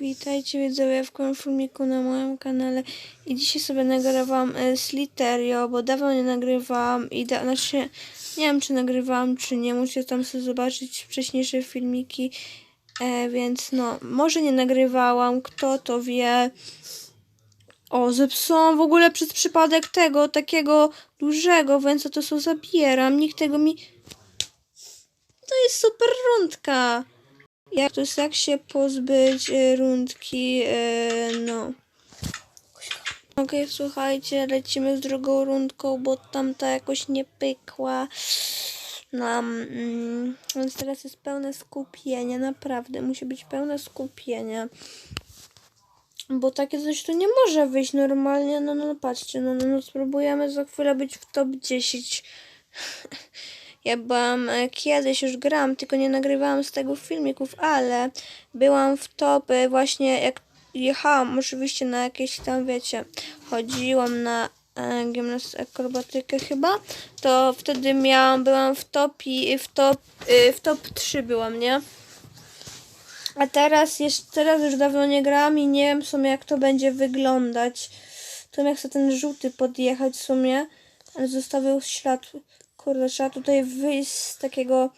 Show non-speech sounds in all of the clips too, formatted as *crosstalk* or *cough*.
Witajcie widzowie w kolejnym filmiku na moim kanale i dzisiaj sobie nagrywam e, z Literio, bo dawno nie nagrywałam i da, znaczy nie wiem czy nagrywałam czy nie, musicie tam sobie zobaczyć wcześniejsze filmiki, e, więc no może nie nagrywałam, kto to wie. O, zepsułam w ogóle przez przypadek tego, takiego dużego, więc to sobie zabieram, nikt tego mi... To jest super rundka. Jak to jest, jak się pozbyć e, rundki, e, no. Okej, słuchajcie, lecimy z drugą rundką, bo tamta jakoś nie pykła nam. Mm, więc teraz jest pełne skupienie, naprawdę, musi być pełne skupienie. Bo takie coś tu nie może wyjść normalnie, no, no, no patrzcie, no, no, no spróbujemy za chwilę być w top 10. *laughs* Ja byłam e, kiedyś już gram, tylko nie nagrywałam z tego filmików, ale byłam w topy właśnie jak jechałam oczywiście na jakieś tam, wiecie, chodziłam na e, gimnastykę, akrobatykę chyba, to wtedy miałam, byłam w topi, w top, y, w top 3 byłam, nie? A teraz, jeszcze, teraz już dawno nie gram i nie wiem w sumie jak to będzie wyglądać. To jak chcę ten żółty podjechać w sumie, ale zostawił ślad. Kurde, trzeba tutaj wyjść z takiego...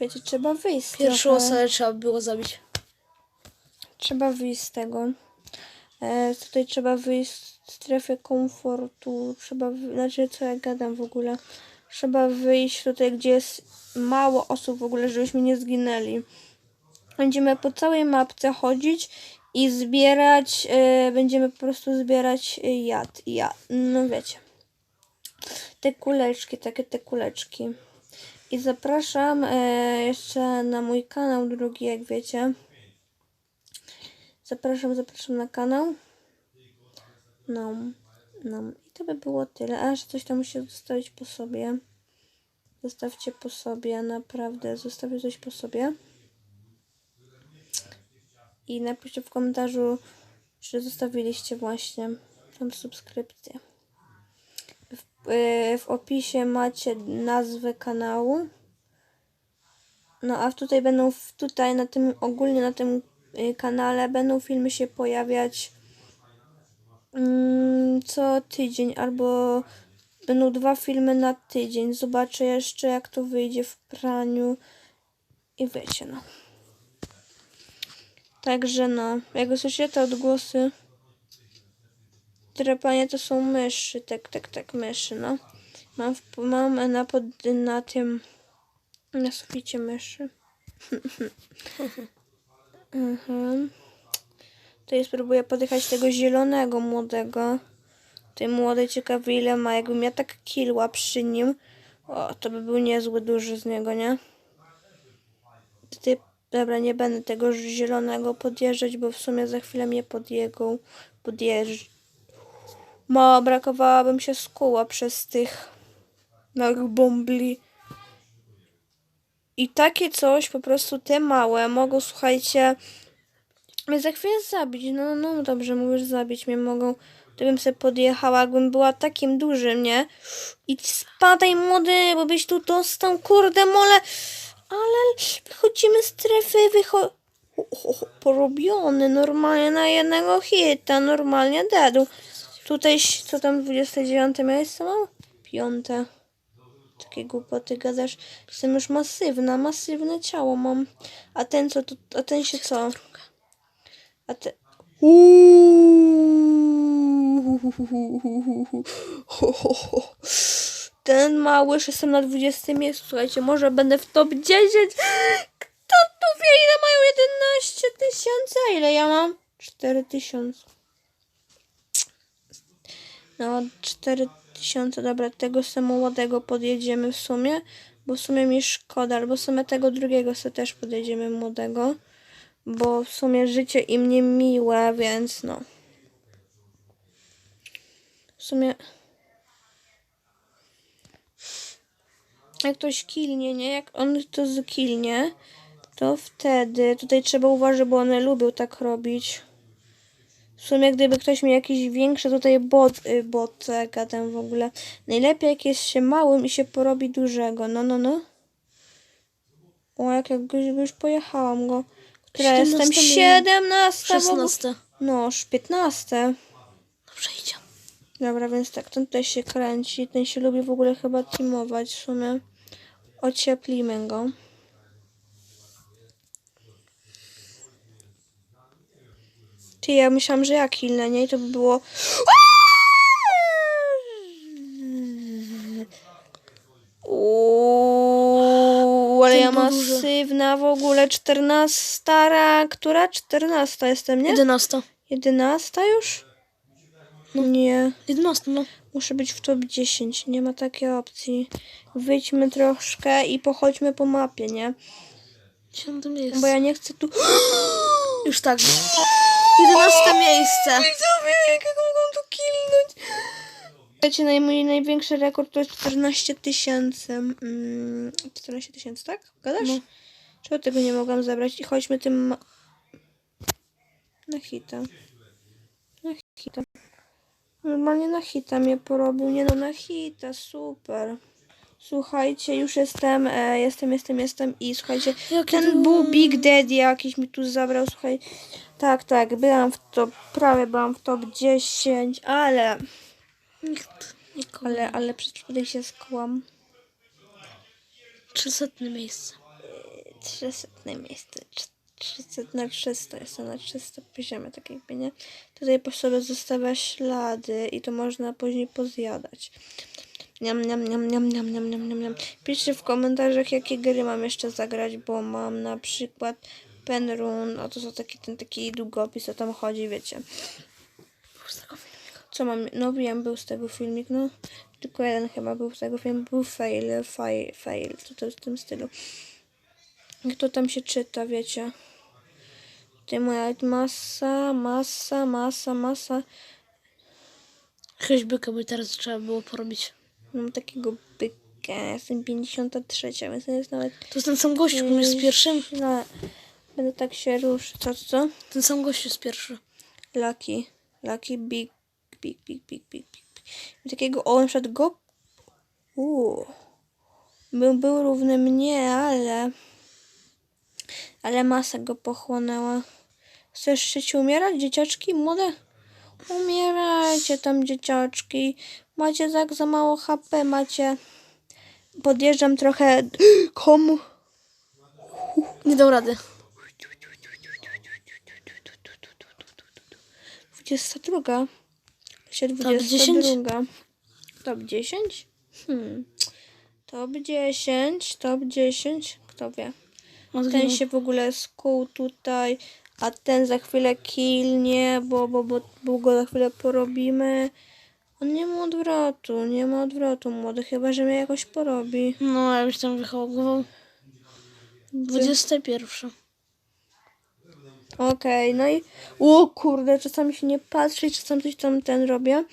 Wiecie, trzeba wyjść z Pierwszą trochę. osobę trzeba było zabić. Trzeba wyjść z tego. E, tutaj trzeba wyjść z strefy komfortu. Trzeba, wy- znaczy co ja gadam w ogóle. Trzeba wyjść tutaj, gdzie jest mało osób w ogóle, żebyśmy nie zginęli. Będziemy po całej mapce chodzić i zbierać, e, będziemy po prostu zbierać jad. Ja, no wiecie. Te kuleczki, takie te kuleczki. I zapraszam e, jeszcze na mój kanał drugi, jak wiecie. Zapraszam, zapraszam na kanał. No, no. I to by było tyle. A jeszcze coś tam muszę zostawić po sobie. Zostawcie po sobie, naprawdę. Zostawię coś po sobie. I napiszcie w komentarzu, czy zostawiliście właśnie tam subskrypcję. W, y, w opisie macie nazwę kanału. No a tutaj będą, tutaj na tym, ogólnie na tym y, kanale będą filmy się pojawiać mm, co tydzień albo będą dwa filmy na tydzień. Zobaczę jeszcze jak to wyjdzie w praniu i wiecie no. Także no, jak słyszycie te odgłosy, drapanie to są myszy, tak, tak, tak, myszy, no. Mam, w, mam na, pod, na tym, na suficie myszy. *laughs* mhm. Tutaj spróbuję podjechać tego zielonego młodego. Tej młodej ciekawy ile ma. Jakbym ja tak kilła przy nim, o, to by był niezły duży z niego, nie? Tutaj, dobra, nie będę tego zielonego podjeżdżać, bo w sumie za chwilę mnie podjegą. Ma, brakowałabym się skuła przez tych małych bombli. I takie coś, po prostu te małe, mogą, słuchajcie, mnie za chwilę zabić. No, no dobrze, mówisz zabić mnie mogą. Gdybym sobie podjechała, jakbym była takim dużym, nie? I spadaj młody, bo byś tu dostał, kurde mole. Ale wychodzimy z strefy, wycho... O, o, o, Porobiony, normalnie na jednego hita, normalnie dedu. Tutaj, co tam, 29 miejsce mam? Piąte. Takie głupoty gadasz. Jestem już masywna, masywne ciało mam. A ten co, tu, a ten się co? A ten... Ten mały, że jestem na 20 miejscu. Słuchajcie, może będę w top 10. Kto tu wie, ile mają 11 tysięcy? A ile ja mam? 4 tysiące. No, 4 tysiące. Dobra, tego młodego podjedziemy w sumie. Bo w sumie mi szkoda. Albo w sumie tego drugiego sobie też podjedziemy młodego. Bo w sumie życie im nie miłe, więc no. W sumie... Jak ktoś kilnie, nie? Jak on to zkilnie, to wtedy... Tutaj trzeba uważać, bo one lubią tak robić. W sumie gdyby ktoś miał jakiś większy tutaj bot, y, bot, gadam w ogóle. Najlepiej jak jest się małym i się porobi dużego. No, no, no. O, jak, jak już, pojechałam go. Która jestem 17 minut. 17. w ogóle. 16. No, już 15. Dobrze idzie. Dobra, więc tak, ten tutaj się kręci. Ten się lubi w ogóle chyba teamować w sumie. Ocieplimy go. Ty, ja myślałam, że ja killnę, nie? I to by było... Uuu, ale ja masywna w ogóle. 14 stara, która? 14 jestem, nie? 11. 11 już? Nie. 11, no. Muszę być w top 10. Nie ma takiej opcji. Wyjdźmy troszkę i pochodźmy po mapie, nie? 10 miejsce. Bo ja nie chcę tu... *gasps* Już tak. 11 miejsce. Widzowie, jakiego mogą tu killnąć? Słuchajcie, naj, mój największy rekord to jest 14 tysięcy. Mm, 14 tysięcy, tak? Gadasz? No. Czego tego nie mogłam zabrać? I chodźmy tym... ma- Na hita. Na hita. Normalnie na hita mnie porobił. Nie no, na hita, super. Słuchajcie, już jestem, e, jestem, jestem, jestem i słuchajcie, *gasps* Jakie ten to- był Big Daddy jakiś mi tu zabrał, słuchaj. Tak, tak, byłam w top, prawie byłam w top 10, ale, Nikt. Ale, ale przez przypadek się skłam. 300 miejsce. 300 miejsce, 300 na 300, jestem na 300 poziomie, tak jakby, nie? Tutaj po sobie zostawia ślady i to można później pozjadać. Niam, niam, niam, niam, niam, niam, niam, niam, niam. Piszcie w komentarzach, jakie gry mam jeszcze zagrać, bo mam na przykład Penrun, a to są taki, ten taki długopis, o tam chodzi, wiecie. Z tego filmika. Co mam? No wiem, był z tego filmik, no. Tylko jeden chyba był z tego filmu. Był fail, fail, fail. To to w tym stylu. Jak to tam się czyta, wiecie? Tutaj moja masa, masa, masa, masa. Jakiegoś byka by teraz trzeba było porobić. Mam takiego byka. Jestem 53, więc jest nawet... To jest ten sam gościu, który jest pierwszym. No, będę tak się ruszyć. Co, co? Ten sam gościu jest pierwszy. Lucky. Lucky big, big, big, big, big, big. Takiego, o, na przykład go... Uuu. Był, był równy mnie, ale... Ale masa go pochłonęła. Chcecie umierać, dzieciaczki młode? Umierajcie tam, dzieciaczki. Macie tak za mało HP, macie... Podjeżdżam trochę... *gasps* Komu? Nie dał rady. 22. Się Top 22. Top 10? Hmm. Top 10, top 10. Kto wie? Ten się w ogóle skuł tutaj, a ten za chwilę killnie, bo, bo, bo, bo go za chwilę porobimy. On nie ma odwrotu, nie ma odwrotu młody, chyba że mnie jakoś porobi. No, ja byś tam głową. 21. Okej, no i... O kurde, czasami się nie patrzy, czasami coś tam ten robię.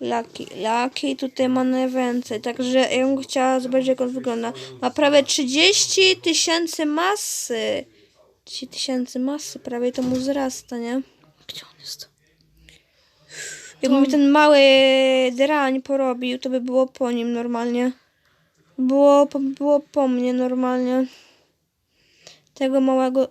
Lucky, Lucky tutaj ma najwięcej, także ja bym chciała zobaczyć jak on wygląda. Ma prawie 30 tysięcy masy. 30 tysięcy masy, prawie to mu wzrasta, nie? Gdzie on jest? Jakby mi ten mały drań porobił, to by było po nim normalnie. Było, po- było po mnie normalnie. Tego małego...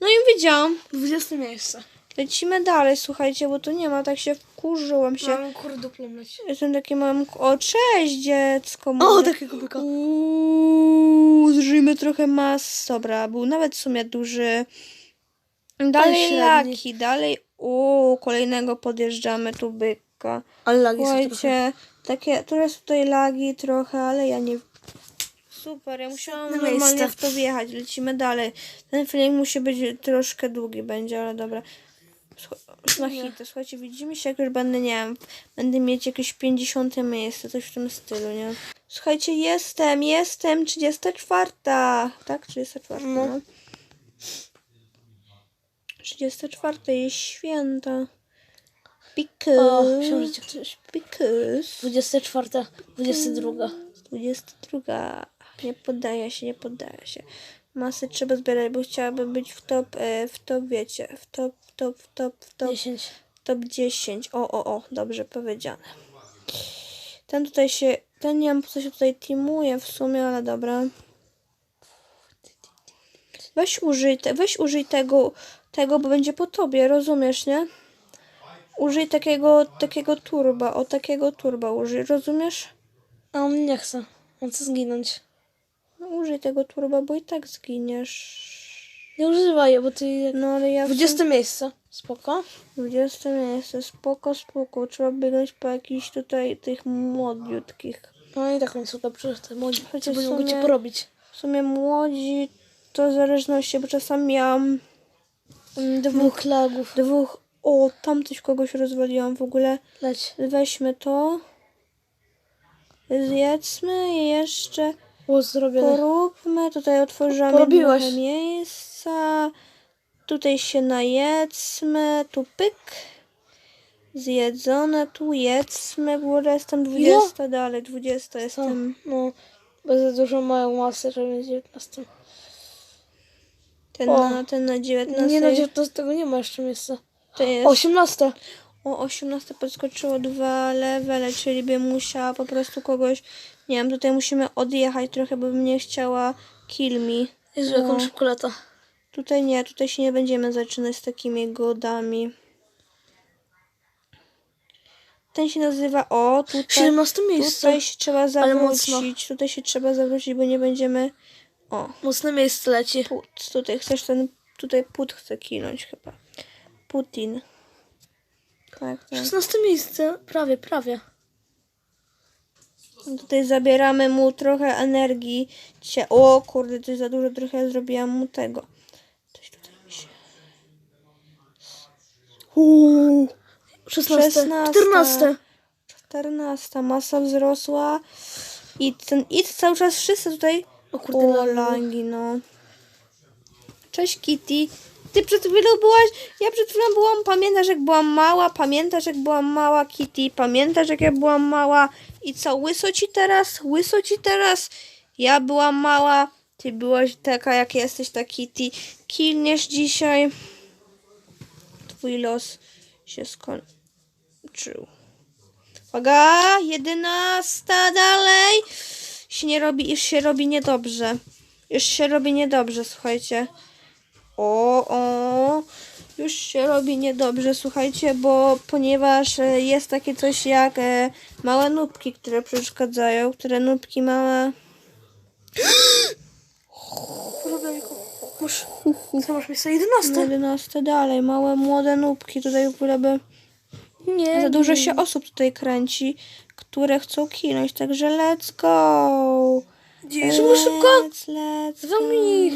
No i widziałam. 20 miejsce. Lecimy dalej, słuchajcie, bo tu nie ma, tak się wkurzyłam się. Mam kurduplem leci. Jestem takie mam... O, cześć dziecko O, moje. takiego byka. Uuu, zżyjmy trochę mas. Dobra, był nawet w sumie duży. Dalej laki, dalej... O, kolejnego podjeżdżamy tu byka. Ale lagi. Słuchajcie, takie, teraz tutaj lagi trochę, ale ja nie... Super, ja musiałam Setne normalnie miejsce. w to wjechać. Lecimy dalej. Ten film musi być troszkę długi będzie, ale dobra. Słuch- Już na hity. Słuchajcie, widzimy się jak już będę, nie wiem, będę mieć jakieś 50 miejsce, coś w tym stylu, nie? Słuchajcie, jestem, jestem, 34. Tak, 34, no. No. 34 jest święta. O, Because... ktoś... Because... 24, 22. 22. Nie poddaję się, nie poddaję się. Masy trzeba zbierać, bo chciałabym być w top, e, w top, wiecie, w top, w top, w top, w top, 10. top 10. O, o, o, dobrze powiedziane. Ten tutaj się, ten nie wiem co się tutaj teamuje w sumie, ale dobra. Weź użyj, te, weź użyj tego, tego, bo będzie po tobie, rozumiesz, nie? Użyj takiego, takiego turba, o takiego turba użyj, rozumiesz? A on nie chce. On chce zginąć. No, użyj tego turba, bo i tak zginiesz. Nie używaj, bo ty... No ale ja... 20 miejsce. Spoko. 20 miejsce, spoko, spoko. Trzeba biegać po jakichś tutaj tych młodziutkich. No i tak oni są dobrze, te młodzi. Co będą cię sumie- porobić? W sumie młodzi to w zależności, bo czasami miałam mm, dwóch, Dwóch lagów. dwóch... O, tam coś kogoś rozwaliłam w ogóle. Leć. Weźmy to. Zjedzmy i jeszcze O, zrobione. poróbmy. Tutaj otworzymy Porobiłaś. trochę miejsca. Tutaj się najedzmy. Tu pyk. Zjedzone. Tu jedzmy. Ogóle jestem 20 dalej. 20 Co? jestem. No, bo za dużo mają masę, żeby mieć 19. Ten O. na, ten na 19. Nie no, 19 tego nie ma jeszcze miejsca. to jest. 18. O 18 podskoczyło dwa levele, czyli by musiała po prostu kogoś. Nie wiem, tutaj musimy odjechać trochę, bo bym nie chciała kill me. Jezu, jaką No. szybko lata. Tutaj nie, tutaj się nie będziemy zaczynać z takimi godami. Ten się nazywa. O, tutaj. 17 miejsce. Tutaj się trzeba zawrócić. Tutaj się trzeba zawrócić, bo nie będziemy. O, Mocne miejsce leci. put. Tutaj chcesz ten. Tutaj put chce kinąć chyba. Putin. Tak, tak. 16 miejsce. Prawie, prawie. Tutaj zabieramy mu trochę energii. Dzisiaj. O kurde, to jest za dużo, trochę zrobiłam mu tego. Coś tutaj mi się. Uuu. 16. 16. 14. 14. Masa wzrosła. I ten it cały czas wszyscy tutaj. O kurde, O, langi, no. Cześć Kitty. Ty przed chwilą byłaś. Ja przed chwilą byłam. Pamiętasz, jak byłam mała? Pamiętasz, jak byłam mała, Kitty? Pamiętasz, jak ja byłam mała? I co, łyso ci teraz? Łyso ci teraz? Ja byłam mała. Ty byłaś taka, jak jesteś, ta Kitty. Kilniesz dzisiaj. Twój los się skończył. Uwaga, jedenasta dalej. Się nie robi, już się robi niedobrze. Już się robi niedobrze, słuchajcie. O, o. Już się robi niedobrze, słuchajcie, bo ponieważ e, jest takie coś jak e, małe nubki, które przeszkadzają, które nubki małe. Masz, co masz miejsce? No 11. 11 dalej, małe młode nubki. Tutaj w ogóle by Nie. za dużo się osób tutaj kręci, które chcą kinąć, także let's go. Szybko. Let's, let's go. ich.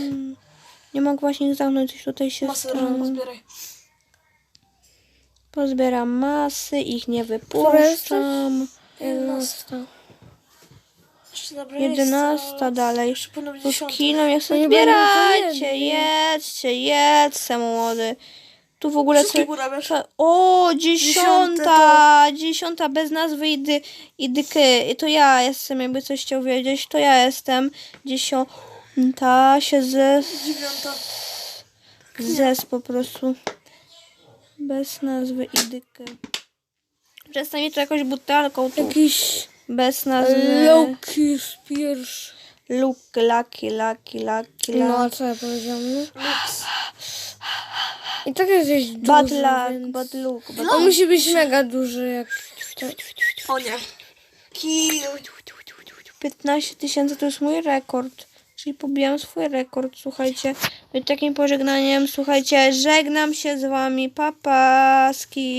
Nie mogę właśnie ich zamknąć, coś tutaj się Masę stało. Pozbieram masy, ich nie wypuszczam. 11. Jeszcze dobre 11 dalej. Tu 10. kiną, jak sobie zbierajcie, to jedźcie, jedźcie młody. Tu w ogóle co, O, dziesiąta, dziesiąta bez nazwy i, dy, i dyky. I to ja jestem, jakby coś chciał wiedzieć, to ja jestem. Dziesiąta się ze, zes po prostu. Bez nazwy i dyky. Przestań to jakoś butelką tu. Jakiś Bez nazwy. Loki pierwszy. Lucky, lucky, lucky, lucky, No, lucky. co ja powiedziałam? No? I tak jest gdzieś duży, Bad luck, więc... bad luck. Bad On musi być mega duży, jak... O nie. 15 tysięcy to jest mój rekord. Czyli pobijam swój rekord, słuchajcie. No i takim pożegnaniem, słuchajcie, żegnam się z wami, papaski.